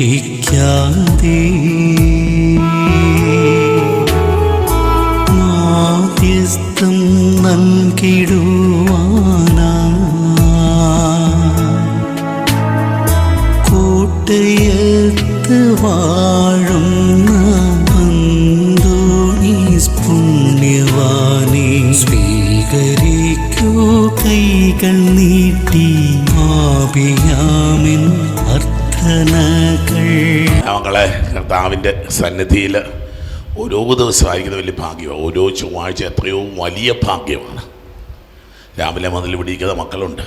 ഉപേക്ഷിച്ചാലുപേക്ഷിക്കാതെ മകളെ കർത്താവിന്റെ സന്നിധിയിൽ ഓരോ ദിവസം ആയിരിക്കുന്ന വലിയ ഭാഗ്യമാണ്. ഓരോ ചൊവ്വാഴ്ച എത്രയോ വലിയ ഭാഗ്യമാണ്. രാവിലെ മുതൽ പിടിക്കുന്ന മക്കളുണ്ട്.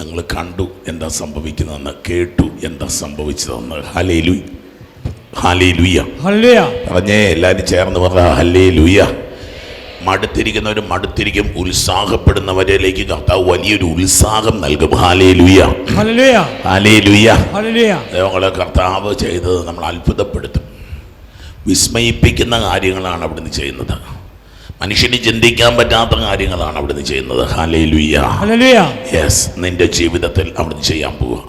നിങ്ങൾ കണ്ടു എന്താ സംഭവിക്കുന്നതെന്ന് കേട്ടു എന്താ സംഭവിച്ചതെന്ന്. ഹലേ ലുയ് ഹലേ ലുയ്യ പറഞ്ഞേ എല്ലാവരും ചേർന്ന് പറഞ്ഞ ഹല്ലേ ലുയ്യ മടുത്തിരിക്കുന്നവരും മടുത്തിരിക്കും ഉത്സാഹപ്പെടുന്നവരിലേക്ക് കർത്താവ് വലിയൊരു ഉത്സാഹം നൽകും. ദൈവങ്ങളെ കർത്താവ് ചെയ്തത് നമ്മൾ അത്ഭുതപ്പെടുത്തും. വിസ്മയിപ്പിക്കുന്ന കാര്യങ്ങളാണ് അവിടുന്ന് ചെയ്യുന്നത്. മനുഷ്യന് ചിന്തിക്കാൻ പറ്റാത്ത കാര്യങ്ങളാണ് അവിടുന്ന് ചെയ്യുന്നത്. ഹാലേ ലുയ്യ ഹല്ലേലൂയ. യെസ് നിന്റെ ജീവിതത്തിൽ അവിടുന്ന് ചെയ്യാൻ പോവുക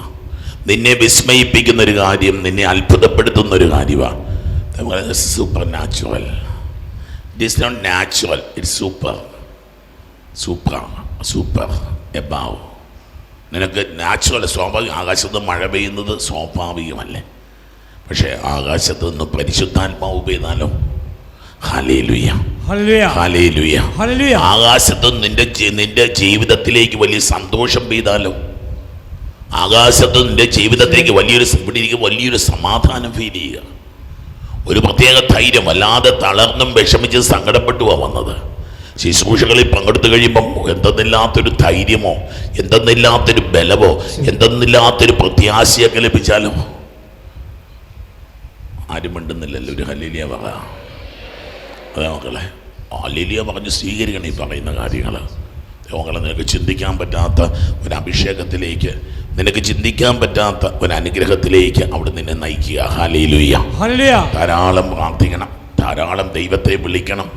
നിന്നെ വിസ്മയിപ്പിക്കുന്ന ഒരു കാര്യം നിന്നെ അത്ഭുതപ്പെടുത്തുന്ന ഒരു കാര്യമാണ് supernatural it is not natural it super super super above നിനക്ക് നാച്ചുറൽ സ്വാഭാവിക. ആകാശത്ത് മഴ പെയ്യുന്നത് സ്വാഭാവികമല്ലേ? പക്ഷേ ആകാശത്ത് നിന്ന് പരിശുദ്ധാത്മാവ് പെയ്താലോ? ഹലേലുയ്യ ആകാശത്ത് നിന്റെ നിന്റെ ജീവിതത്തിലേക്ക് വലിയ സന്തോഷം പെയ്താലോ? ആകാശത്ത് നിന്റെ ജീവിതത്തിലേക്ക് വലിയൊരു ഇവിടെ വലിയൊരു സമാധാനം ഫീൽ ചെയ്യുക. ഒരു പ്രത്യേക ധൈര്യം അല്ലാതെ തളർന്നും വിഷമിച്ച് സങ്കടപ്പെട്ടുവാ വന്നത്. ശുശ്രൂഷകളിൽ പങ്കെടുത്തു കഴിയുമ്പം എന്തെന്നില്ലാത്തൊരു ധൈര്യമോ എന്തെന്നില്ലാത്തൊരു ബലമോ എന്തെന്നില്ലാത്തൊരു പ്രത്യാശയൊക്കെ ലഭിച്ചാലോ ആരും മിണ്ടുന്നില്ലല്ലോ. ഒരു ഹലീലിയ പറ. അതെ മക്കളെ ഹലീലിയ പറഞ്ഞ് സ്വീകരിക്കണം ഈ പറയുന്ന കാര്യങ്ങൾ മക്കളെ നിനക്ക് ചിന്തിക്കാൻ പറ്റാത്ത ഒരു അഭിഷേകത്തിലേക്ക് നിനക്ക് ചിന്തിക്കാൻ പറ്റാത്ത ഒരു അനുഗ്രഹത്തിലേക്ക് അവിടെ നിന്നെ നയിക്കുക. Hallelujah hallelujah. ധാരാളം പ്രാർത്ഥിക്കണം. ധാരാളം ദൈവത്തെ വിളിക്കണം.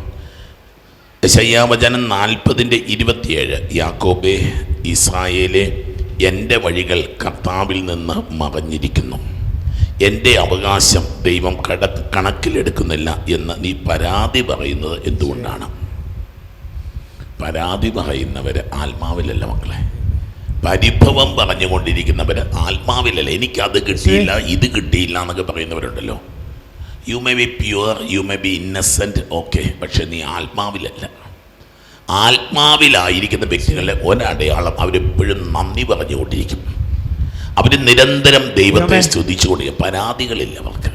ശയ്യാവചനം നാൽപ്പതിന്റെ ഇരുപത്തിയേഴ്. യാക്കോബെ ഇസ്രായേലെ എന്റെ വഴികൾ കർത്താവിൽ നിന്ന് മറഞ്ഞിരിക്കുന്നു. എന്റെ അവകാശം ദൈവം കട കണക്കിലെടുക്കുന്നില്ല എന്ന് നീ പരാതി പറയുന്നത് എന്തുകൊണ്ടാണ്? പരാതി പറയുന്നവർ ആത്മാവിലല്ല മക്കളെ. പരിഭവം പറഞ്ഞുകൊണ്ടിരിക്കുന്നവർ ആത്മാവിലല്ല. എനിക്കത് കിട്ടിയില്ല ഇത് കിട്ടിയില്ല എന്നൊക്കെ പറയുന്നവരുണ്ടല്ലോ. You may be pure you may be innocent okay പക്ഷെ നീ ആത്മാവിലല്ല. ആത്മാവിലായിരിക്കുന്ന വ്യക്തികളുടെ ഒരടയാളം അവരെപ്പോഴും നന്ദി പറഞ്ഞുകൊണ്ടിരിക്കും. അവർ നിരന്തരം ദൈവത്തെ. സ്തുതിച്ചുകൊണ്ടിരിക്കും. പരാതികളില്ല അവർക്ക്.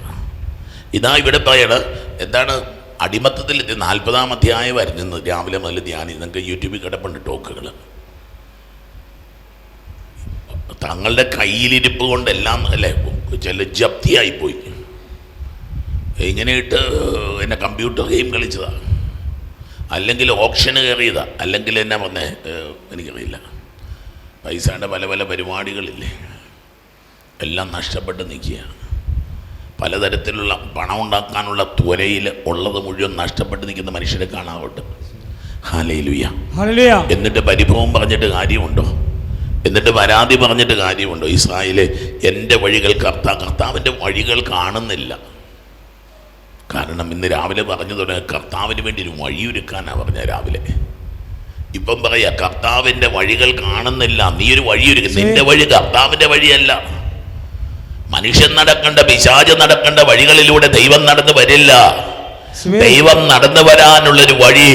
ഇതാ ഇവിടെ പറയണത് എന്താണ് അടിമത്തത്തിൽ നാൽപ്പതാം അധ്യായം അധ്യായമായിരുന്നു രാവിലെ മുതൽ ധ്യാനി നിങ്ങൾക്ക് യൂട്യൂബിൽ കിടപ്പുണ്ട് ടോക്കുകൾ. തങ്ങളുടെ കയ്യിലിരിപ്പ് കൊണ്ടെല്ലാം അല്ലേ ചില ജപ്തിയായിപ്പോയി ഇങ്ങനെയിട്ട് എന്നെ കമ്പ്യൂട്ടർ ഗെയിം കളിച്ചതാ? അല്ലെങ്കിൽ ഓപ്ഷന് കയറിയതാ? അല്ലെങ്കിൽ എന്നെ ഏഹ്, എനിക്കറിയില്ല. പൈസയുടെ പല പല പരിപാടികളില്ലേ. എല്ലാം നഷ്ടപ്പെട്ട് നിൽക്കുക പലതരത്തിലുള്ള പണം ഉണ്ടാക്കാനുള്ള ത്വരയിൽ ഉള്ളത് മുഴുവൻ നഷ്ടപ്പെട്ട് നിൽക്കുന്ന മനുഷ്യരെ കാണാവട്ടെ. എന്നിട്ട് പരിഭവം പറഞ്ഞിട്ട് കാര്യമുണ്ടോ? എന്നിട്ട് പരാതി പറഞ്ഞിട്ട് കാര്യമുണ്ടോ? ഇസ്രായേലെ എന്റെ വഴികൾ കർത്താ കർത്താവിന്റെ വഴികൾ കാണുന്നില്ല. കാരണം ഇന്ന് രാവിലെ പറഞ്ഞു തുടങ്ങിയ കർത്താവിന് വേണ്ടി ഒരു വഴിയൊരുക്കാനാണ് പറഞ്ഞ രാവിലെ. ഇപ്പം പറയാ കർത്താവിന്റെ വഴികൾ കാണുന്നില്ല നീ ഒരു വഴിയൊരുക്കുന്നു നിന്റെ വഴി കർത്താവിന്റെ വഴിയല്ല. മനുഷ്യൻ നടക്കേണ്ട പിശാജ് നടക്കേണ്ട വഴികളിലൂടെ ദൈവം നടന്നു വരില്ല. ദൈവം നടന്നു വരാനുള്ളൊരു വഴി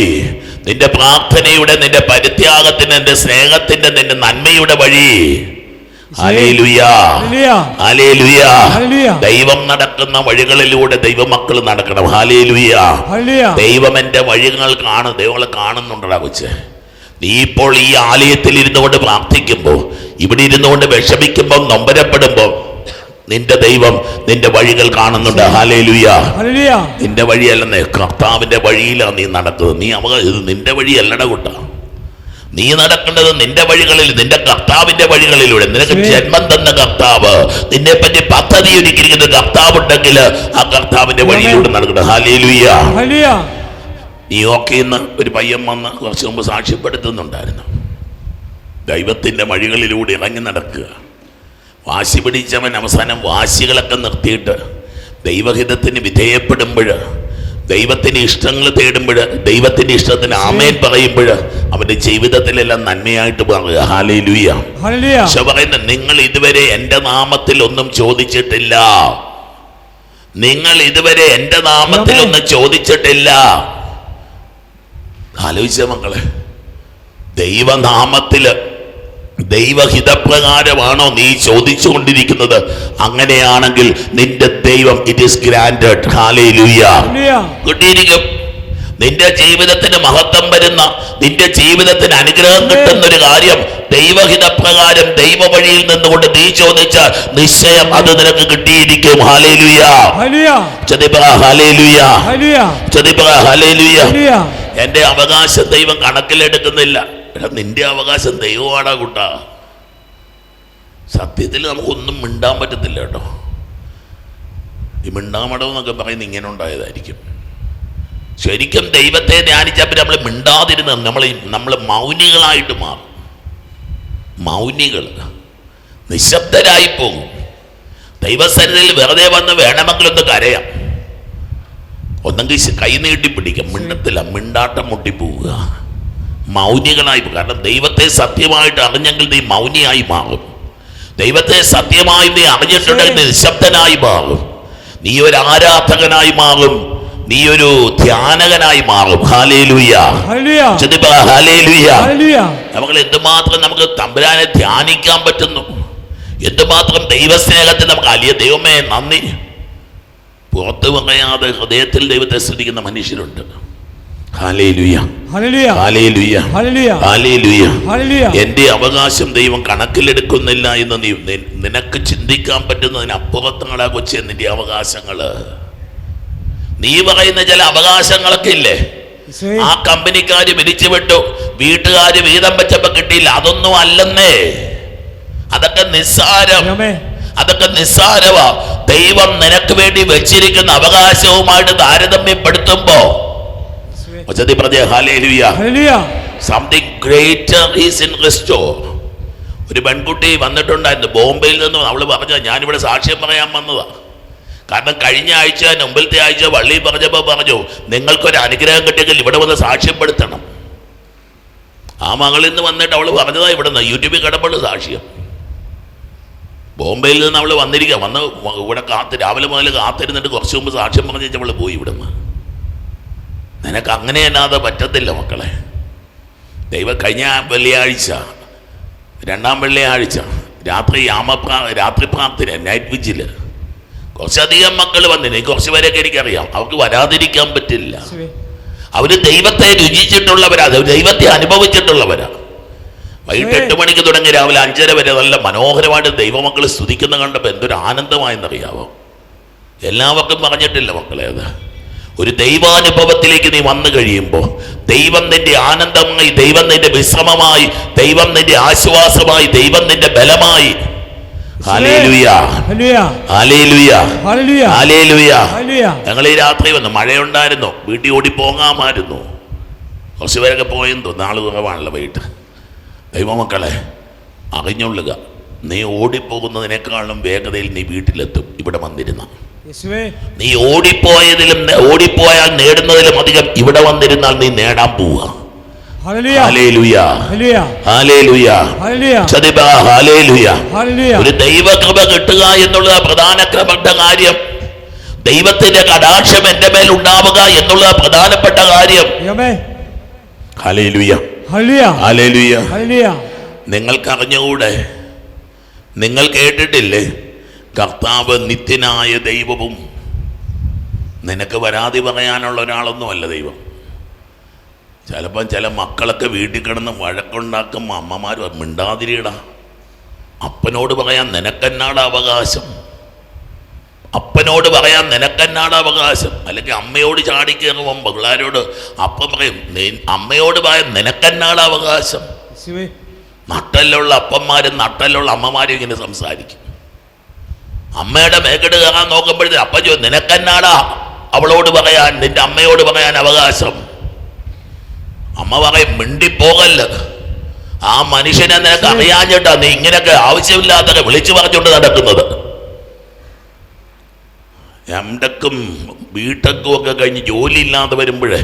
നിന്റെ പ്രാർത്ഥനയുടെ നിന്റെ പരിത്യാഗത്തിന്റെ നിന്റെ സ്നേഹത്തിന്റെ നിന്റെ നന്മയുടെ വഴി. ദൈവം നടക്കുന്ന വഴികളിലൂടെ ദൈവമക്കൾ നടക്കണം. ഹാലേലുയ ദൈവം എന്റെ വഴികൾ കാണും ദൈവങ്ങളെ കാണുന്നുണ്ടടാ കൊച്ച്. നീ ഇപ്പോൾ ഈ ആലയത്തിൽ ഇരുന്നുകൊണ്ട് പ്രാർത്ഥിക്കുമ്പോൾ ഇവിടെ ഇരുന്നുകൊണ്ട് വിഷമിക്കുമ്പോൾ നൊമ്പരപ്പെടുമ്പോൾ നിന്റെ ദൈവം നിന്റെ വഴികൾ കാണുന്നുണ്ട്. നിന്റെ വഴിയല്ലെന്ന് കർത്താവിന്റെ വഴിയിലാണ് നീ നടക്കുന്നത്. നീ അവ ഇത് നിന്റെ വഴിയല്ലട കൂട്ട. നീ നടക്കേണ്ടത് നിന്റെ വഴികളിൽ നിന്റെ കർത്താവിന്റെ വഴികളിലൂടെ. നിനക്ക് ജന്മം തന്ന കർത്താവ് നിന്നെ പറ്റി പദ്ധതി ഒരുക്കിയിരിക്കുന്ന കർത്താവ് ഉണ്ടെങ്കിൽ ആ കർത്താവിന്റെ വഴിയിലൂടെ നടക്കണം ഹാലേലുയ്യ ഹല്ലേലൂയ. നീ ഓക്കെ എന്ന് ഒരു പയ്യൻ വന്ന് കുറച്ച് മുമ്പ് സാക്ഷ്യപ്പെടുത്തുന്നുണ്ടായിരുന്നു. ദൈവത്തിന്റെ വഴികളിലൂടെ ഇറങ്ങി നടക്കുക. വാശി പിടിച്ചവൻ അവസാനം വാശികളൊക്കെ നിർത്തിയിട്ട് ദൈവഹിതത്തിന് വിധേയപ്പെടുമ്പോൾ ദൈവത്തിന്റെ ഇഷ്ടങ്ങൾ തേടുമ്പോൾ ദൈവത്തിന്റെ ഇഷ്ടത്തിന് ആമേൻ പറയുമ്പോൾ അവന്റെ ജീവിതത്തിലെല്ലാം നന്മയായിട്ട് മാറുക. ഹാലേ ലൂയ ഹല്ലേലൂയ. പക്ഷെ പറയുന്നത് നിങ്ങൾ ഇതുവരെ എന്റെ നാമത്തിൽ ഒന്നും ചോദിച്ചിട്ടില്ല. നിങ്ങൾ ഇതുവരെ എന്റെ നാമത്തിൽ ഒന്നും ചോദിച്ചിട്ടില്ല. ആലോചിച്ച മക്കളെ ദൈവനാമത്തിൽ ദൈവഹിതപ്രകാരമാണോ നീ ചോദിച്ചുകൊണ്ടിരിക്കുന്നത്? അങ്ങനെയാണെങ്കിൽ നിന്റെ ദൈവം ഇറ്റ് ഈസ് ഗ്രാൻഡഡ് കിട്ടിയിരിക്കും. നിന്റെ ജീവിതത്തിന് മഹത്വം വരുന്ന നിന്റെ ജീവിതത്തിന് അനുഗ്രഹം കിട്ടുന്ന ഒരു കാര്യം ദൈവഹിതപ്രകാരം ദൈവ വഴിയിൽ നിന്നുകൊണ്ട് നീ ചോദിച്ചാൽ നിശ്ചയം അത് നിനക്ക് കിട്ടിയിരിക്കും. എന്റെ അവകാശം ദൈവം കണക്കിലെടുക്കുന്നില്ല. എടാ നിന്റെ അവകാശം ദൈവമാടാ കുട്ടാ. സത്യത്തിൽ നമുക്കൊന്നും മിണ്ടാൻ പറ്റത്തില്ല കേട്ടോ. ഈ മിണ്ടാമടം എന്നൊക്കെ പറയുന്നത് ഇങ്ങനെ ഉണ്ടായതായിരിക്കും. ശരിക്കും ദൈവത്തെ ധ്യാനിച്ചപ്പോൾ നമ്മൾ മിണ്ടാതിരുന്ന നമ്മൾ നമ്മൾ മൗനികളായിട്ട് മാറും. മൗനികൾ നിശബ്ദരായി പോകും. ദൈവസന്നിധിയിൽ വെറുതെ വന്ന് വേണമെങ്കിലൊന്ന് കരയാം. ഒന്നെങ്കിൽ കൈ നീട്ടി പിടിക്കാം. മിണ്ടത്തില്ല. മിണ്ടാട്ടം മുട്ടിപ്പോവുക. മൗനികളായി കാരണം ദൈവത്തെ സത്യമായിട്ട് അറിഞ്ഞെങ്കിൽ നീ മൗനിയായി മാറും. ദൈവത്തെ സത്യമായി നീ അറിഞ്ഞിട്ടുണ്ടെങ്കിൽ നീ നിശബ്ദനായി മാറും. നീ ഒരു ആരാധകനായി മാറും. നീ ഒരു ധ്യാനകനായി മാറും. നമുക്ക് എന്തുമാത്രം നമുക്ക് തമ്പുരാനെ ധ്യാനിക്കാൻ പറ്റുന്നു. എന്തുമാത്രം ദൈവസ്നേഹത്തിൽ നമുക്ക് അലിയ ദൈവമേ നന്ദി. പുറത്തു പറയാതെ ഹൃദയത്തിൽ ദൈവത്തെ ശ്രദ്ധിക്കുന്ന മനുഷ്യരുണ്ട്. എന്റെ അവകാശം ദൈവം കണക്കിലെടുക്കുന്നില്ല എന്ന് നീ നിനക്ക് ചിന്തിക്കാൻ പറ്റുന്നതിനപ്പുറത്താണ് കൊച്ചെ നിന്റെ അവകാശങ്ങൾ. നീ പറയുന്ന ചില അവകാശങ്ങളൊക്കെ ഇല്ലേ? ആ കമ്പനിക്കാര് പിരിച്ചുവിട്ടു വീട്ടുകാര് വീതം വെച്ചപ്പോ കിട്ടിയില്ല. അതൊന്നും അല്ലെന്നേ. അതൊക്കെ നിസ്സാരം. അതൊക്കെ നിസ്സാരവാ. ദൈവം നിനക്ക് വേണ്ടി വെച്ചിരിക്കുന്ന അവകാശവുമായിട്ട് താരതമ്യപ്പെടുത്തുമ്പോ യേശുവേ ഉച്ചത്തി പറഞ്ഞ hallelujah something greater is in restore ഒരു പെൺകുട്ടി വന്നിട്ടുണ്ടായിരുന്നു ബോംബെയിൽ നിന്ന് അവൾ പറഞ്ഞ ഞാനിവിടെ സാക്ഷ്യം പറയാൻ വന്നതാ. കാരണം കഴിഞ്ഞ ആഴ്ച മുമ്പിലത്തെ ആഴ്ച വള്ളി പറഞ്ഞപ്പോൾ പറഞ്ഞു നിങ്ങൾക്കൊരു അനുഗ്രഹം കിട്ടിയെങ്കിൽ ഇവിടെ വന്ന് സാക്ഷ്യപ്പെടുത്തണം. ആ മകളിൽ നിന്ന് വന്നിട്ട് അവൾ പറഞ്ഞതാ ഇവിടെ നിന്ന് യൂട്യൂബിൽ കിടപ്പുള്ള സാക്ഷ്യം. ബോംബെയിൽ നിന്ന് അവൾ വന്നിരിക്കുക വന്ന് ഇവിടെ കാത്ത് രാവിലെ മുതൽ കാത്തിരുന്നിട്ട് കുറച്ച് മുമ്പ് സാക്ഷ്യം പറഞ്ഞു അവൾ പോയി ഇവിടുന്ന്. നിനക്ക് അങ്ങനെ അല്ലാതെ പറ്റത്തില്ല മക്കളെ. ദൈവം കഴിഞ്ഞ വെള്ളിയാഴ്ച രണ്ടാം വെള്ളിയാഴ്ച രാത്രി യാമപ്രാ രാത്രി പ്രാർത്ഥന നൈറ്റ് വിജിൽ കുറച്ചധികം മക്കൾ വന്നിന് കുറച്ച് പേരൊക്കെ എനിക്കറിയാം. അവർക്ക് വരാതിരിക്കാൻ പറ്റില്ല. അവർ അവർ ദൈവത്തെ രുചിച്ചിട്ടുള്ളവരാ അത് ദൈവത്തെ അനുഭവിച്ചിട്ടുള്ളവരാ. വൈകിട്ട് എട്ട് മണിക്ക് തുടങ്ങി രാവിലെ അഞ്ചര വരെ നല്ല മനോഹരമായിട്ട് ദൈവമക്കൾ സ്തുതിക്കുന്ന കണ്ടപ്പോൾ എന്തൊരു ആനന്ദമായെന്നറിയാവോ? എല്ലാവർക്കും പറഞ്ഞിട്ടില്ല മക്കളെ അത്. ഒരു ദൈവാനുഭവത്തിലേക്ക് നീ വന്നു കഴിയുമ്പോൾ ദൈവം നിന്റെ ആനന്ദമായി ദൈവം നിന്റെ വിശ്രമമായി ദൈവം നിന്റെ ആശ്വാസമായി ദൈവം നിന്റെ ബലമായി. ഞങ്ങൾ ഈ രാത്രി വന്നു. മഴയുണ്ടായിരുന്നു. വീട്ടിൽ ഓടി പോകാമായിരുന്നു. കുറച്ച് പേരൊക്കെ തോന്നുന്നു നാൾ കുറവാണല്ലോ വൈകിട്ട്. ദൈവമക്കളെ അറിഞ്ഞുള്ളുക നീ ഓടിപ്പോകുന്നതിനേക്കാളും വേഗതയിൽ നീ വീട്ടിലെത്തും. ഇവിടെ വന്നിരുന്ന. നീ ഓടിപ്പോയതിലും ഓടിപ്പോയാൽ നേടുന്നതിലും അധികം ഇവിടെ വന്നിരുന്നാൽ നീ നേടാൻ പോവുക ഒരു ദൈവകൃപ കിട്ടുക എന്നുള്ള പ്രധാനപ്പെട്ട കാര്യം ദൈവത്തിന്റെ കടാക്ഷം എന്റെ മേൽ ഉണ്ടാവുക എന്നുള്ള പ്രധാനപ്പെട്ട കാര്യം. നിങ്ങൾക്കറിഞ്ഞുകൂടെ നിങ്ങൾ കേട്ടിട്ടില്ലേ? കർത്താവ് നിത്യനായ ദൈവവും. നിനക്ക് പരാതി പറയാനുള്ള ഒരാളൊന്നുമല്ല ദൈവം. ചിലപ്പം ചില മക്കളൊക്കെ വീട്ടിൽ കിടന്ന് വഴക്കുണ്ടാക്കും അമ്മമാർ മിണ്ടാതിരിയടാ. അപ്പനോട് പറയാൻ നിനക്കെന്നാട് അവകാശം? അപ്പനോട് പറയാൻ നിനക്കെന്നാട് അവകാശം? അല്ലെങ്കിൽ അമ്മയോട് ചാടിക്കയറുമ്പം പിള്ളേരോട് അപ്പം പറയും അമ്മയോട് പറയാൻ നിനക്കെന്നാട് അവകാശം? നട്ടലുള്ള അപ്പന്മാരും നട്ടലുള്ള അമ്മമാരും ഇങ്ങനെ സംസാരിക്കും. അമ്മയുടെ മേക്കെട്ട് കയറാൻ നോക്കുമ്പോഴത്തേ അപ്പച്ചോ നിനക്കെന്നാടാ അവളോട് പറയാൻ നിന്റെ അമ്മയോട് പറയാൻ അവകാശം? അമ്മ പറയും മിണ്ടിപ്പോകല്ല്. ആ മനുഷ്യനെ നിനക്ക് അറിയാഞ്ഞിട്ടാ നീ ഇങ്ങനെയൊക്കെ ആവശ്യമില്ലാത്തൊക്കെ വിളിച്ചു പറഞ്ഞുകൊണ്ട് നടക്കുന്നത്. എംടെക്കും ബിടെക്കും ഒക്കെ കഴിഞ്ഞ് ജോലി ഇല്ലാതെ വരുമ്പോഴേ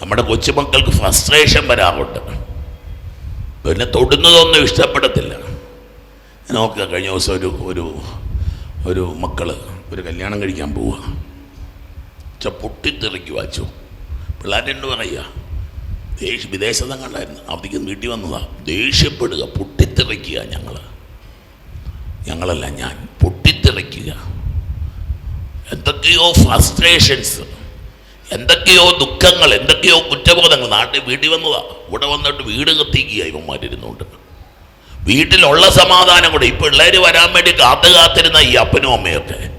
നമ്മുടെ കൊച്ചുമക്കൾക്ക് ഫ്രസ്ട്രേഷൻ വരാറുണ്ട്. പിന്നെ തൊടുന്നതൊന്നും ഇഷ്ടപ്പെടത്തില്ല. നോക്കുക കഴിഞ്ഞ ദിവസം ഒരു ഒരു ഒരു മക്കൾ ഒരു കല്യാണം കഴിക്കാൻ പോവുക. ച പൊട്ടിത്തെറിക്ക് വാച്ചു. പിള്ളേരെന്ന് പറയുക? ദേഷ്യ വിദേശത്ത് കണ്ടായിരുന്നു. അവധിക്ക് വീട്ടിൽ വന്നതാ. ദേഷ്യപ്പെടുക പൊട്ടിത്തെറിക്കുക ഞങ്ങൾ ഞങ്ങളല്ല ഞാൻ പൊട്ടിത്തെറിക്കുക. എന്തൊക്കെയോ ഫ്രസ്ട്രേഷൻസ് എന്തൊക്കെയോ ദുഃഖങ്ങൾ എന്തൊക്കെയോ കുറ്റബോധങ്ങൾ. നാട്ടിൽ വീട്ടിൽ വന്നതാ. ഇവിടെ വന്നിട്ട് വീട് കത്തിക്കുക ഇവന്മാരിരുന്നുണ്ട്. വീട്ടിലുള്ള സമാധാനം കൂടെ. ഈ പിള്ളേർ വരാൻ വേണ്ടി കാത്തു കാത്തിരുന്ന ഈ അപ്പനും അമ്മയൊക്കെ.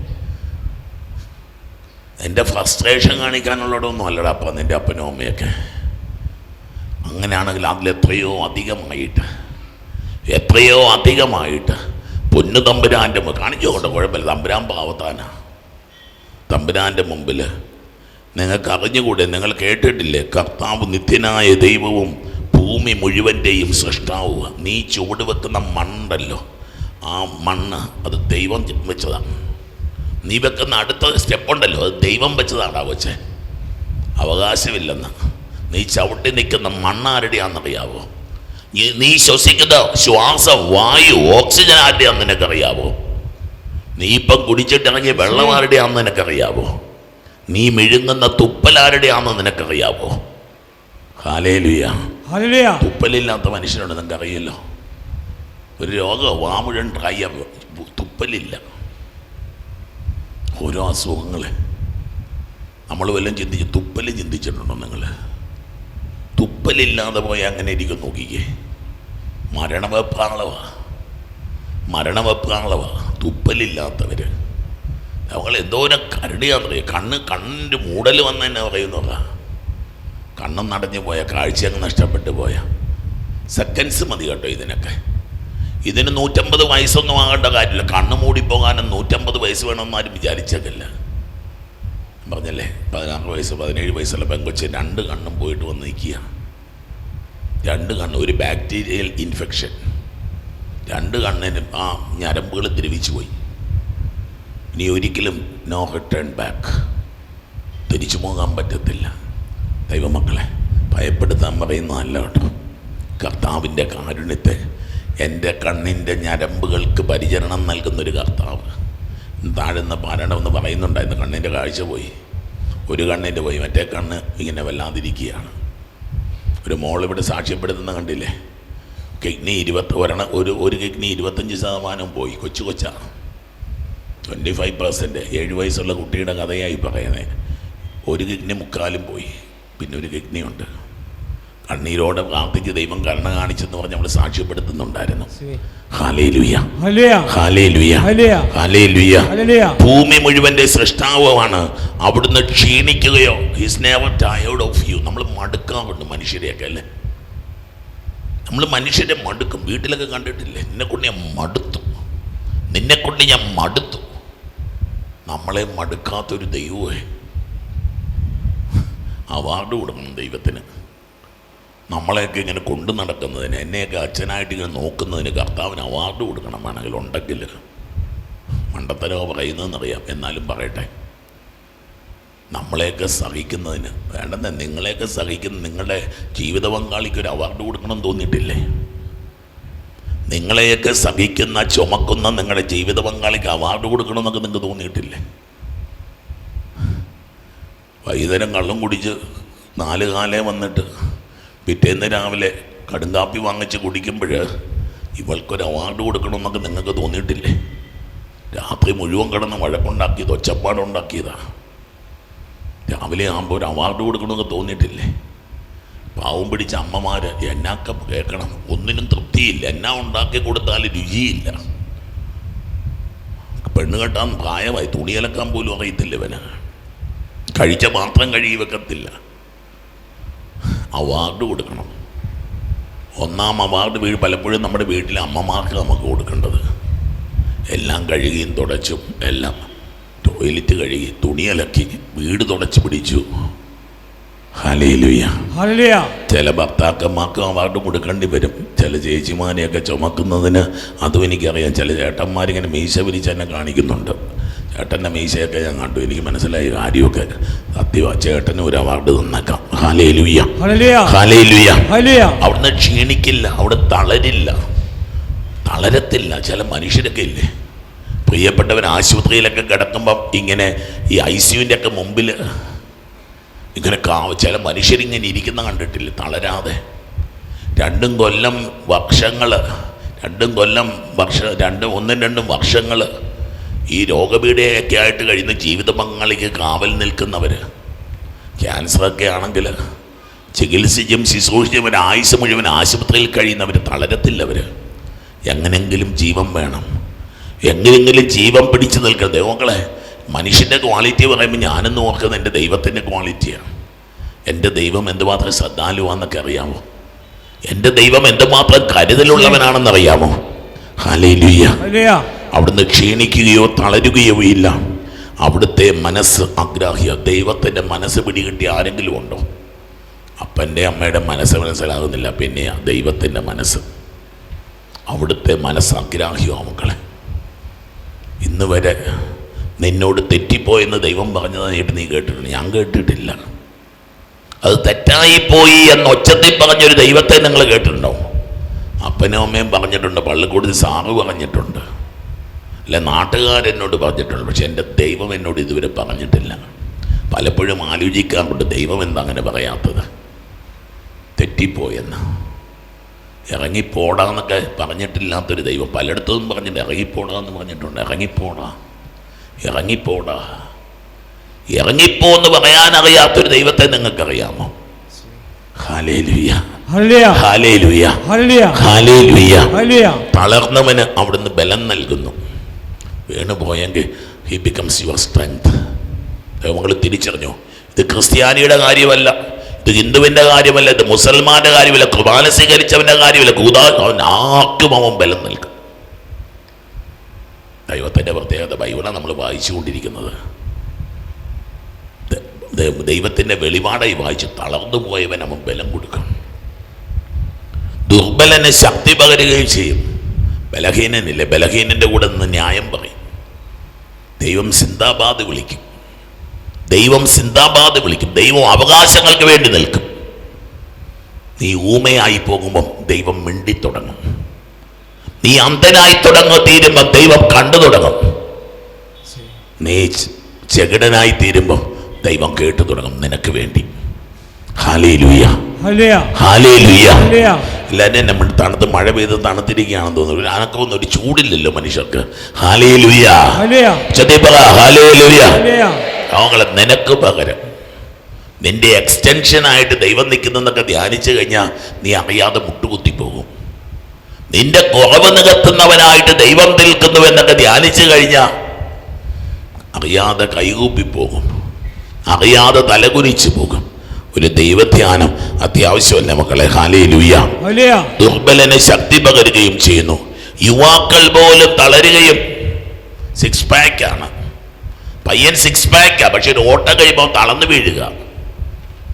എന്റെ ഫ്രസ്ട്രേഷൻ കാണിക്കാനുള്ളതൊന്നും അല്ലടാ അപ്പം നിന്റെ അപ്പനും അമ്മയൊക്കെ. അങ്ങനെയാണെങ്കിൽ അതിൽ എത്രയോ അധികമായിട്ട് എത്രയോ അധികമായിട്ട് പൊന്നു തമ്പുരാന്റെ മു- കാണിച്ചോട്ടെ കുഴപ്പമില്ല. തമ്പുരാൻ പാവത്താനാ. തമ്പുരാന്റെ മുമ്പിൽ നിങ്ങൾക്ക് അറിഞ്ഞുകൂടെ നിങ്ങൾ കേട്ടിട്ടില്ലേ? കർത്താവ് നിത്യനായ ദൈവവും ഭൂമി മുഴുവന്റെയും സൃഷ്ടാവുക നീ ചുവട് വെക്കുന്ന മണ്ണല്ലോ ആ മണ്ണ് അത് ദൈവം വെച്ചതാണ്. നീ വെക്കുന്ന അടുത്ത സ്റ്റെപ്പ് ഉണ്ടല്ലോ. അത് ദൈവം വെച്ചതാണ് വെച്ചേ അവകാശമില്ലെന്ന്. നീ ചവിട്ടി നിൽക്കുന്ന മണ്ണാരുടെയാണെന്നറിയാവോ നീ ശ്വസിക്കുന്ന ശ്വാസ വായു ഓക്സിജൻ ആരുടെയാണെന്ന് നിനക്കറിയാവോ? നീ ഇപ്പം കുടിച്ചിട്ടിറങ്ങിയ വെള്ളം ആരുടെയാണെന്ന് നിനക്കറിയാവോ? നീ മെഴുങ്ങുന്ന തുപ്പലാരുടെയാണെന്ന് നിനക്കറിയാവോ? Hallelujah hallelujah. തുപ്പലില്ലാത്ത മനുഷ്യനുണ്ട് നിനക്കറിയല്ലോ ഒരു രോഗം വാമുഴൻ ട്രൈ തുപ്പലില്ല. ഓരോ അസുഖങ്ങൾ നമ്മൾ വല്ലതും ചിന്തിച്ച് തുപ്പൽ ചിന്തിച്ചിട്ടുണ്ടോ നിങ്ങൾ തുപ്പലില്ലാതെ പോയി അങ്ങനെ ഇരിക്കും നോക്കിക്കേ. മരണവെപ്പാളവാ മരണവെപ്പാളവാ തുപ്പലില്ലാത്തവർ അവങ്ങൾ എന്തോരം പറയും കണ്ണ് കണ്ണിന്റെ മൂടൽ വന്നതന്നെ പറയുന്നതാണ് പറയുന്നതാ. കണ്ണും നടഞ്ഞു പോയ കാഴ്ച അങ്ങ് നഷ്ടപ്പെട്ടു പോയ. സെക്കൻഡ്സ് മതി കേട്ടോ ഇതിനൊക്കെ. ഇതിന് നൂറ്റമ്പത് വയസ്സൊന്നും ആകേണ്ട കാര്യമില്ല. കണ്ണ് മൂടിപ്പോകാനും നൂറ്റമ്പത് വയസ്സ് വേണമെന്ന് ആരും പറഞ്ഞല്ലേ? പതിനാറ് വയസ്സ് പതിനേഴ് വയസ്സുള്ള പെങ്കൊച്ച് രണ്ട് കണ്ണും പോയിട്ട് വന്ന് നിൽക്കുക. രണ്ട് കണ്ണ് ഒരു ബാക്ടീരിയൽ ഇൻഫെക്ഷൻ രണ്ട് കണ്ണിനും ആ ഞരമ്പുകൾ ദ്രവിച്ചു പോയി. ഇനി ഒരിക്കലും നോ റിട്ടേൺ ബാക്ക് തിരിച്ചു പോകാൻ പറ്റത്തില്ല. ദൈവമക്കളെ ഭയപ്പെടുത്താൻ പറയുന്നതല്ല കേട്ടോ. കർത്താവിന്റെ കാരുണ്യത്തെ എന്റെ കണ്ണിന്റെ ഞരമ്പുകൾക്ക് പരിചരണം നൽകുന്നൊരു കർത്താവ്. താഴ്ന്ന പാരണമെന്ന് പറയുന്നുണ്ടായിരുന്നു. കണ്ണിന്റെ കാഴ്ച പോയി. ഒരു കണ്ണിന്റെ പോയി. മറ്റേ കണ്ണ് ഇങ്ങനെ വല്ലാതിരിക്കുകയാണ്. ഒരു മോളിവിടെ സാക്ഷ്യപ്പെടുത്തുന്ന കണ്ടില്ലേ? കിഡ്നി ഇരുപത്തി ഒരെണ്ണം ഒരു ഒരു കിഡ്നി ഇരുപത്തഞ്ച് ശതമാനം പോയി. കൊച്ചു കൊച്ചാണ് ട്വന്റി ഫൈവ് പെർസെന്റ് ഏഴ് വയസ്സുള്ള കുട്ടിയുടെ കഥയായി പറയുന്നത് ഒരു കിഡ്നി മുക്കാലും പോയി. പിന്നെ ഒരു കിഡ്നി ഉണ്ട് കണ്ണീരോടെ പ്രാർത്ഥിച്ച് ദൈവം കരുണ കാണിച്ചെന്ന് പറഞ്ഞ് നമ്മൾ സാക്ഷ്യപ്പെടുത്തുന്നുണ്ടായിരുന്നു. ഭൂമി മുഴുവന്റെ സൃഷ്ടാവുമാണ്. അവിടുന്ന് ക്ഷീണിക്കുകയോ he's never tired of you നമ്മൾ മടുക്കാറുണ്ട് മനുഷ്യരെയൊക്കെ അല്ലേ? നമ്മൾ മനുഷ്യരെ മടുക്കും. വീട്ടിലൊക്കെ കണ്ടിട്ടില്ലേ? നിന്നെ കൊണ്ട് ഞാൻ മടുത്തു. നിന്നെ കൊണ്ട് ഞാൻ മടുത്തു. നമ്മളെ മടുക്കാത്തൊരു ദൈവമേ. അവാർഡ് കൊടുക്കണം ദൈവത്തിന്. നമ്മളെയൊക്കെ ഇങ്ങനെ കൊണ്ടു നടക്കുന്നതിന് എന്നെയൊക്കെ അച്ഛനായിട്ട് ഇങ്ങനെ നോക്കുന്നതിന് കർത്താവിന് അവാർഡ് കൊടുക്കണം വേണമെങ്കിൽ ഉണ്ടെങ്കിൽ മണ്ടത്തരോ പറയുന്നതെന്നറിയാം എന്നാലും പറയട്ടെ. നമ്മളെയൊക്കെ സഹിക്കുന്നതിന് വേണ്ടെന്ന് നിങ്ങളെയൊക്കെ സഹിക്കുന്ന നിങ്ങളുടെ ജീവിത പങ്കാളിക്ക് ഒരു അവാർഡ് കൊടുക്കണം തോന്നിയിട്ടില്ലേ? നിങ്ങളെയൊക്കെ സഹിക്കുന്ന ചുമക്കുന്ന നിങ്ങളുടെ ജീവിത പങ്കാളിക്ക് അവാർഡ് കൊടുക്കണമെന്നൊക്കെ നിങ്ങൾക്ക് തോന്നിയിട്ടില്ലേ? വൈകുന്നേരം കള്ളും കുടിച്ച് നാല് കാലേ വന്നിട്ട് പിറ്റേന്ന് രാവിലെ കടുങ്കാപ്പി വാങ്ങിച്ച് കുടിക്കുമ്പോൾ ഇവൾക്കൊരു അവാർഡ് കൊടുക്കണമെന്നൊക്കെ നിങ്ങൾക്ക് തോന്നിയിട്ടില്ലേ? രാത്രി മുഴുവൻ കിടന്ന് വഴക്കുണ്ടാക്കിയത് ഒച്ചപ്പാടുണ്ടാക്കിയതാണ് രാവിലെ ആകുമ്പോൾ ഒരു അവാർഡ് കൊടുക്കണമെന്നൊക്കെ തോന്നിയിട്ടില്ലേ? പാവം പിടിച്ച അമ്മമാർ എന്നാക്കെ കേൾക്കണം. ഒന്നിനും തൃപ്തിയില്ല. എന്നാ ഉണ്ടാക്കി കൊടുത്താൽ രുചിയില്ല. പെണ്ണ് കെട്ടാൻ പ്രായമായി തുണിയലക്കാൻ പോലും അറിയത്തില്ല ഇവന്. കഴിച്ച മാത്രം കഴുകി വെക്കത്തില്ല. അവാർഡ് കൊടുക്കണം. ഒന്നാം അവാർഡ് വീട് പലപ്പോഴും നമ്മുടെ വീട്ടിലെ അമ്മമാർക്ക് നമുക്ക് കൊടുക്കേണ്ടത്. എല്ലാം കഴുകിയും തുടച്ചും എല്ലാം ടോയ്ലറ്റ് കഴുകി തുണിയലക്കി വീട് തുടച്ച് പിടിച്ചു. ചില ഭർത്താക്കന്മാർക്ക് അവാർഡ് കൊടുക്കേണ്ടി വരും. ചില ചില ചേച്ചിമാരെയൊക്കെ ചുമക്കുന്നതിന് അതും എനിക്കറിയാം. ചില ചേട്ടന്മാരിങ്ങനെ മീശ വിരിച്ച് എന്നെ കാണിക്കുന്നുണ്ട്. ചേട്ടന്റെ മീശയൊക്കെ ഞാൻ കണ്ടു. എനിക്ക് മനസ്സിലായി. കാര്യമൊക്കെ സത്യവാ. ചേട്ടന് ഒരു അവാർഡ് തന്നേക്കാം. ഹാലേ ലുയ്യ ഹല്ലേലൂയ. ഹാലേ ലുയ്യ ഹല്ലേലൂയ. അവിടുന്ന് ക്ഷീണിക്കില്ല. അവിടെ തളരില്ല. തളരത്തില്ല. ചില മനുഷ്യരൊക്കെ ഇല്ലേ? പ്രിയപ്പെട്ടവൻ ആശുപത്രിയിലൊക്കെ കിടക്കുമ്പം ഇങ്ങനെ ഈ ഐ സിയുവിന്റെ ഒക്കെ മുമ്പിൽ ഇങ്ങനെ കാ ചില മനുഷ്യരിങ്ങനെ ഇരിക്കുന്ന കണ്ടിട്ടില്ല. തളരാതെ. രണ്ടും കൊല്ലം വർഷങ്ങൾ രണ്ടും കൊല്ലം വർഷ രണ്ടും ഒന്നും രണ്ടും വർഷങ്ങൾ ഈ രോഗപീഠയൊക്കെ ആയിട്ട് കഴിയുന്ന ജീവിത പങ്കാളിക്ക് കാവൽ നിൽക്കുന്നവർ ക്യാൻസറൊക്കെ ആണെങ്കിൽ ചികിത്സിച്ചും ശുശ്രൂഷിച്ചും ഒരു ആയുസ് മുഴുവൻ ആശുപത്രിയിൽ കഴിയുന്നവർ തളരത്തില്ലവർ എങ്ങനെങ്കിലും ജീവൻ വേണം. എങ്ങനെങ്കിലും ജീവൻ പിടിച്ചു നിൽക്കണം. ദൈവങ്ങളെ മനുഷ്യന്റെ ക്വാളിറ്റി പറയുമ്പോൾ ഞാനെന്ന് ഓർക്കുന്നത് എന്റെ ദൈവത്തിന്റെ ക്വാളിറ്റിയാണ്. എന്റെ ദൈവം എന്തുമാത്രം ശ്രദ്ധാലുവാന്നൊക്കെ അറിയാമോ എന്റെ ദൈവം എന്തുമാത്രം കരുതലുള്ളവനാണെന്ന് അറിയാമോ ഹാലേലുയ്യ ഹല്ലേലൂയ അവിടുന്ന് ക്ഷീണിക്കുകയോ തളരുകയോ ഇല്ല. അവിടുത്തെ മനസ്സ് ആഗ്രാഹ്യ. ദൈവത്തിന്റെ മനസ്സ് പിടികിട്ടി ആരെങ്കിലും ഉണ്ടോ? അപ്പന്റെ അമ്മയുടെ മനസ്സ് മനസ്സിലാകുന്നില്ല. പിന്നെ ദൈവത്തിന്റെ മനസ്സ്. അവിടുത്തെ മനസ്സ് ആഗ്രാഹ്യോ മക്കളെ. ഇന്ന് വരെ നിന്നോട് തെറ്റിപ്പോയെന്ന് ദൈവം പറഞ്ഞതായിട്ട് നീ കേട്ടിട്ടുണ്ട്. ഞാൻ കേട്ടിട്ടില്ല. അത് തെറ്റായിപ്പോയി എന്ന് ഒച്ചത്തിൽ പറഞ്ഞൊരു ദൈവത്തെ നിങ്ങൾ കേട്ടിട്ടുണ്ടോ? അപ്പനും അമ്മയും പറഞ്ഞിട്ടുണ്ട്. പള്ളിക്കൂടത്തിൽ സാറ് പറഞ്ഞിട്ടുണ്ട്. അല്ലെ നാട്ടുകാരെന്നോട് പറഞ്ഞിട്ടുണ്ട് പക്ഷെ എന്റെ ദൈവം എന്നോട് ഇതുവരെ പറഞ്ഞിട്ടില്ല. പലപ്പോഴും ആലോചിക്കാൻ ആലോചിക്കാറുണ്ട് ദൈവം എന്താ അങ്ങനെ പറയാത്തത്? തെറ്റിപ്പോയെന്ന്. ഇറങ്ങിപ്പോടാന്നൊക്കെ പറഞ്ഞിട്ടില്ലാത്തൊരു ദൈവം പലയിടത്തും പറഞ്ഞിട്ട് ഇറങ്ങിപ്പോടാന്ന് പറഞ്ഞിട്ടുണ്ട് ഇറങ്ങിപ്പോടാ ഇറങ്ങിപ്പോടാ. ഇറങ്ങിപ്പോ എന്ന് പറയാൻ അറിയാത്തൊരു ദൈവത്തെ നിങ്ങൾക്കറിയാമോ തളർന്നവന് അവിടുന്ന് ബലം നൽകുന്നു. വീണ് പോയെങ്കിൽ ഹി ബിക്കംസ് യുവർ സ്ട്രെങ്ത് ദൈവങ്ങൾ തിരിച്ചറിഞ്ഞു. ഇത് ക്രിസ്ത്യാനിയുടെ കാര്യമല്ല. ഇത് ഹിന്ദുവിന്റെ കാര്യമല്ല. ഇത് മുസൽമാന്റെ കാര്യമല്ല. കുർബാന സ്വീകരിച്ചവന്റെ കാര്യമല്ല. കൂതാ അവൻ ആർക്കും അവൻ ബലം നൽകും. ദൈവത്തിന്റെ പ്രത്യേകത ബൈബിളാണ് നമ്മൾ വായിച്ചുകൊണ്ടിരിക്കുന്നത്. ദൈവത്തിന്റെ വെളിപാടായി വായിച്ച് തളർന്നു പോയവൻ അവൻ ബലം കൊടുക്കും. ദുർബലന് ശക്തി പകരുകയും ചെയ്യും. ബലഹീനനില്ലേ. ബലഹീനന്റെ കൂടെ നിന്ന് ന്യായം പറയും. ദൈവം സിന്ദാബാദ് വിളിക്കും. ദൈവം സിന്ദാബാദ് വിളിക്കും. ദൈവം അവകാശങ്ങൾക്ക് വേണ്ടി നിൽക്കും. നീ ഊമയായി പോകുമ്പം ദൈവം മിണ്ടി തുടങ്ങും. നീ അന്ധനായി തുടങ്ങ തീരുമ്പം ദൈവം കണ്ടു തുടങ്ങും. നീ ചെകിടനായി തീരുമ്പം ദൈവം കേട്ടു തുടങ്ങും നിനക്ക് വേണ്ടി. ഹാലേ ലുയ്യ എല്ലാവരും നമ്മൾ തണുത്ത് മഴ പെയ്ത് തണുത്തിരിക്കുകയാണെന്ന് തോന്നുന്നു. ഒരു അനക്കമൊന്നും ഒരു ചൂടില്ലല്ലോ മനുഷ്യർക്ക്. ഹാലേ ഹാലേ അവങ്ങളെ നിനക്ക് പകരം നിന്റെ എക്സ്റ്റൻഷനായിട്ട് ദൈവം നിൽക്കുന്നതൊക്കെ ധ്യാനിച്ചു കഴിഞ്ഞാൽ നീ അറിയാതെ മുട്ടുകുത്തി പോകും. നിന്റെ കുറവ് നികത്തുന്നവനായിട്ട് ദൈവം നിൽക്കുന്നുവെന്നൊക്കെ ധ്യാനിച്ചു കഴിഞ്ഞാൽ അറിയാതെ കൈകൂപ്പിപ്പോകും അറിയാതെ തലകുനിച്ചു പോകും. ഒരു ദൈവധ്യാനം അത്യാവശ്യമല്ല മക്കളെ. ഹാലേ ലുയ്യ ദുർബലനെ ശക്തി പകരുകയും ചെയ്യുന്നു. യുവാക്കൾ പോലും തളരുകയും സിക്സ് പാക്കാണ് പയ്യൻ സിക്സ് പാക്കാ പക്ഷെ ഒരു ഓട്ടം കഴിയുമ്പോൾ തളർന്നു വീഴുക.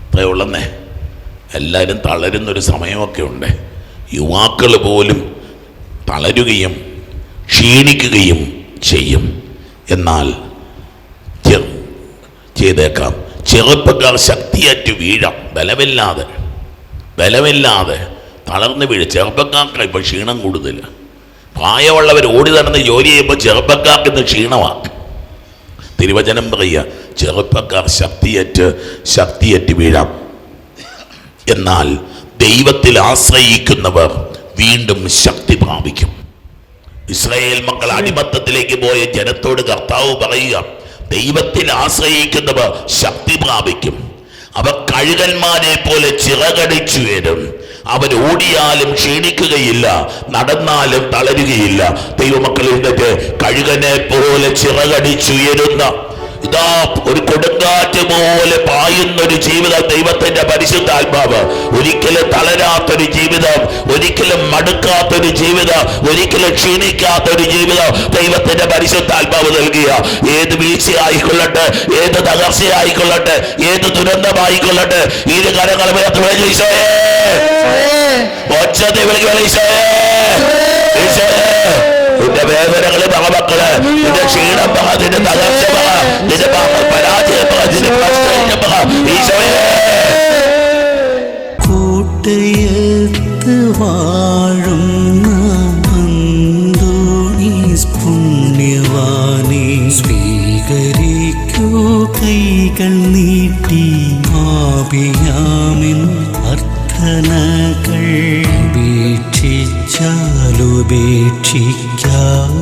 അത്രേ ഉള്ളന്നേ. എല്ലാവരും തളരുന്നൊരു സമയമൊക്കെ ഉണ്ട്. യുവാക്കൾ പോലും തളരുകയും ക്ഷീണിക്കുകയും ചെയ്യും. എന്നാൽ ചെയ്തേക്കാം. ചെറുപ്പക്കാർ ശക്തിയറ്റ് വീഴാം. ബലമില്ലാതെ ബലമില്ലാതെ തളർന്ന് വീഴ. ചെറുപ്പക്കാർക്ക് ഇപ്പോൾ ക്ഷീണം കൂടുതൽ പ്രായമുള്ളവർ ഓടി നടന്ന് ജോലി ചെയ്യുമ്പോൾ ചെറുപ്പക്കാർക്ക് ഇന്ന് ക്ഷീണമാക്കും. തിരുവചനം പറയുക ചെറുപ്പക്കാർ ശക്തിയറ്റ് ശക്തിയറ്റ് വീഴാം. എന്നാൽ ദൈവത്തിൽ ആശ്രയിക്കുന്നവർ വീണ്ടും ശക്തി പ്രാപിക്കും. ഇസ്രായേൽ മക്കൾ അടിമത്തത്തിലേക്ക് പോയ ജനത്തോട് കർത്താവ് പറയുക ദൈവത്തിൽ ആശ്രയിക്കുന്നവർ ശക്തി പ്രാപിക്കും. അവർ കഴുകന്മാരെ പോലെ ചിറകടിച്ചു വരും. അവൻ ഓടിയാലും ക്ഷീണിക്കുകയില്ല നടന്നാലും തളരുകയില്ല. ദൈവമക്കളിൽ നിന്നിട്ട് കഴുകനെ പോലെ ചിറകടിച്ചുയരുന്ന ഇതാ ഒരു കൊടുങ്കാറ്റ് പോലെ പായുന്ന ഒരു ജീവിതം ദൈവത്തിന്റെ പരിശുദ്ധ പരിശുദ്ധാത്മാവ്. ഒരിക്കലും തളരാത്തൊരു ജീവിതം ഒരിക്കലും മടുക്കാത്തൊരു ജീവിതം ഒരിക്കലും ക്ഷീണിക്കാത്തൊരു ജീവിതം ദൈവത്തിന്റെ പരിശുദ്ധാത്മാവ് നൽകിയ. ഏത് വീഴ്ച ആയിക്കൊള്ളട്ടെ ഏത് തകർച്ച ആയിക്കൊള്ളട്ടെ ഏത് ദുരന്തമായിക്കൊള്ളട്ടെ ഇത് കരങ്ങൾ ഒച്ചത്തെ വിളിക്കുക ഈശോയെ. ഈശോയെ. വേദനകൾ പറ മക്കൾ നിന്റെ ക്ഷീണം പറ നിന്റെ തകർച്ച പറ നിന്റെ പരാജയം പറ നിന്റെ പ്രശ്നം പറ. ഈശോയെ. കൂട്ടയത്ത് വാഴുന്ന അന്തോണീസ് പുണ്യവാനെ സ്വീകരിക്കൂ കൈകൾ നീട്ടി ആപിയാമിൻ അർത്ഥനകൾ ഉപേക്ഷിച്ചാലുപേക്ഷിക്കാതെ